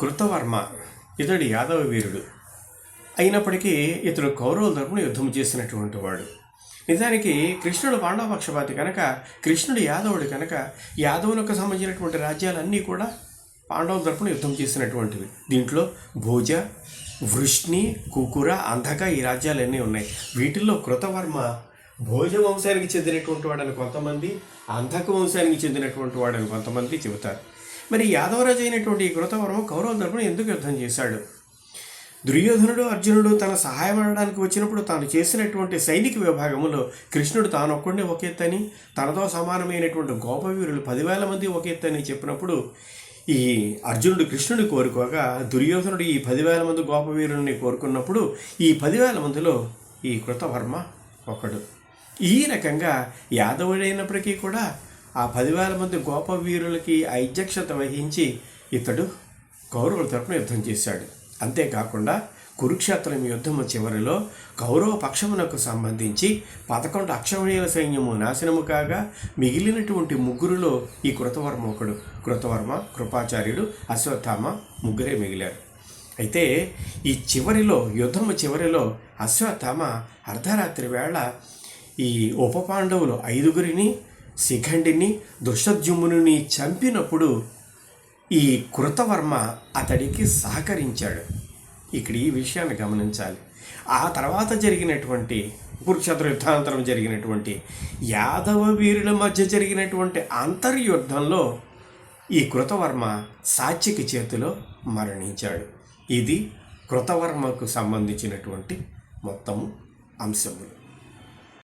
కృతవర్మ ఇతడు యాదవ వీరుడు. అయినప్పటికీ ఇతడు కౌరవుల తరపున యుద్ధం చేసినటువంటి వాడు. నిజానికి కృష్ణుడు పాండవ పక్షపాతి కనుక కృష్ణుడు యాదవుడు కనుక యాదవులకు సంబంధించినటువంటి రాజ్యాలన్నీ కూడా పాండవుల తరపున యుద్ధం చేసినటువంటివి. దీంట్లో భోజ వృష్ణి కుకుర అంధక ఈ రాజ్యాలన్నీ ఉన్నాయి. వీటిల్లో కృతవర్మ భోజ వంశానికి చెందినటువంటి వాడని కొంతమంది అంధక వంశానికి చెందినటువంటి వాడని కొంతమంది చెబుతారు. మరి యాదవరాజు అయినటువంటి ఈ కృతవర్మ కౌరవుల తరపున ఎందుకు యుద్ధం చేశాడు? దుర్యోధనుడు అర్జునుడు తన సహాయం అనడానికి వచ్చినప్పుడు తాను చేసినటువంటి సైనిక విభాగంలో కృష్ణుడు తాను ఒక్కడిని ఒక ఎత్తని తనతో సమానమైనటువంటి గోపవీరులు పదివేల మంది ఒక ఎత్తని చెప్పినప్పుడు ఈ అర్జునుడు కృష్ణుని కోరుకోగా దుర్యోధనుడు ఈ పదివేల మంది గోపవీరుల్ని కోరుకున్నప్పుడు ఈ పదివేల మందిలో ఈ కృతవర్మ ఒకడు. ఈ రకంగా యాదవుడైనప్పటికీ కూడా ఆ పదివేల మంది గోప వీరులకి అధ్యక్షత వహించి ఇతడు కౌరవుల తరపున యుద్ధం చేశాడు. అంతేకాకుండా కురుక్షేత్రం యుద్ధము చివరిలో కౌరవ పక్షమునకు సంబంధించి పదకొండు అక్షమణీయుల సైన్యము నాశనము కాగా మిగిలినటువంటి ముగ్గురులో ఈ కృతవర్మ ఒకడు. కృతవర్మ కృపాచార్యుడు అశ్వత్థామ ముగ్గురే మిగిలారు. అయితే ఈ చివరిలో యుద్ధము చివరిలో అశ్వత్థామ అర్ధరాత్రి వేళ ఈ ఉప పాండవులు ఐదుగురిని శిఖండిని దుష్టద్యుమ్నుని చంపినప్పుడు ఈ కృతవర్మ అతడికి సహకరించాడు. ఇక్కడ ఈ విషయాన్ని గమనించాలి. ఆ తర్వాత జరిగినటువంటి కురుక్షేత్ర యుద్ధాంతరం జరిగినటువంటి యాదవ వీరుల మధ్య జరిగినటువంటి అంతర్యుద్ధంలో ఈ కృతవర్మ సాత్యకి చేతిలో మరణించాడు. ఇది కృతవర్మకు సంబంధించినటువంటి మొత్తము అంశములు.